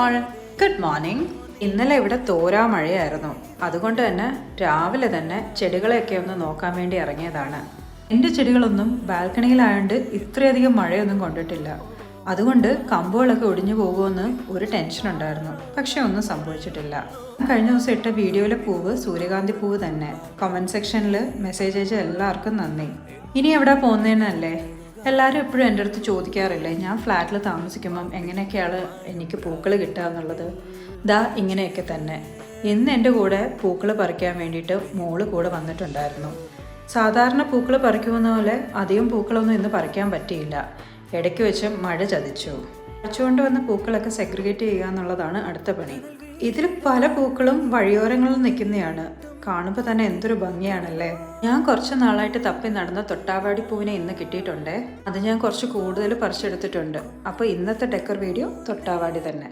All good morning ഇന്നലെ ഇവിടെ തോരാ മഴയായിരുന്നു. അതുകൊണ്ട് തന്നെ രാവിലെ തന്നെ ചെടികളെയൊക്കെ ഒന്ന് നോക്കാൻ വേണ്ടി ഇറങ്ങിയതാണ്. എന്റെ ചെടികളൊന്നും ബാൽക്കണിയിലായതുകൊണ്ട് ഇത്രയധികം മഴയൊന്നും കൊണ്ടിട്ടില്ല. അതുകൊണ്ട് കമ്പുകളൊക്കെ ഒടിഞ്ഞു പോകുമെന്ന് ഒരു ടെൻഷൻ ഉണ്ടായിരുന്നു. പക്ഷെ ഒന്നും സംഭവിച്ചിട്ടില്ല. കഴിഞ്ഞ ദിവസം ഇട്ട വീഡിയോയിലെ പൂവ് സൂര്യകാന്തി പൂവ് തന്നെ. കമന്റ് സെക്ഷനിൽ മെസ്സേജ് അയച്ച എല്ലാവർക്കും നന്ദി. ഇനി എവിടെ പോകുന്നതെന്നല്ലേ എല്ലാവരും എപ്പോഴും എന്റെ അടുത്ത് ചോദിക്കാറില്ലേ ഞാൻ ഫ്ലാറ്റിൽ താമസിക്കുമ്പം എങ്ങനെയൊക്കെയാണ് എനിക്ക് പൂക്കൾ കിട്ടുക എന്നുള്ളത്? ദാ ഇങ്ങനെയൊക്കെ തന്നെ. ഇന്ന് എന്റെ കൂടെ പൂക്കൾ പറിക്കാൻ വേണ്ടിയിട്ട് മോൾ കൂടെ വന്നിട്ടുണ്ടായിരുന്നു. സാധാരണ പൂക്കൾ പറിക്കുന്ന പോലെ അധികം പൂക്കളൊന്നും ഇന്ന് പറിക്കാൻ പറ്റിയില്ല. ഇടയ്ക്ക് വെച്ച് മഴ ചതിച്ചു. പറിച്ചുകൊണ്ട് വന്ന പൂക്കളൊക്കെ സെഗ്രിഗേറ്റ് ചെയ്യുക എന്നുള്ളതാണ് അടുത്ത പണി. ഇതിൽ പല പൂക്കളും വഴിയോരങ്ങളിൽ നിൽക്കുന്നതാണ്. കാണുമ്പോൾ തന്നെ എന്തൊരു ഭംഗിയാണല്ലേ? ഞാൻ കുറച്ച് നാളായിട്ട് തപ്പി നടന്ന തൊട്ടാവാടി പൂവിനെ ഇന്ന് കിട്ടിയിട്ടുണ്ട്. അത് ഞാൻ കുറച്ച് കൂടുതൽ പറിച്ചെടുത്തിട്ടുണ്ട്. അപ്പോൾ ഇന്നത്തെ ഡെക്കർ വീഡിയോ തൊട്ടാവാടി തന്നെ.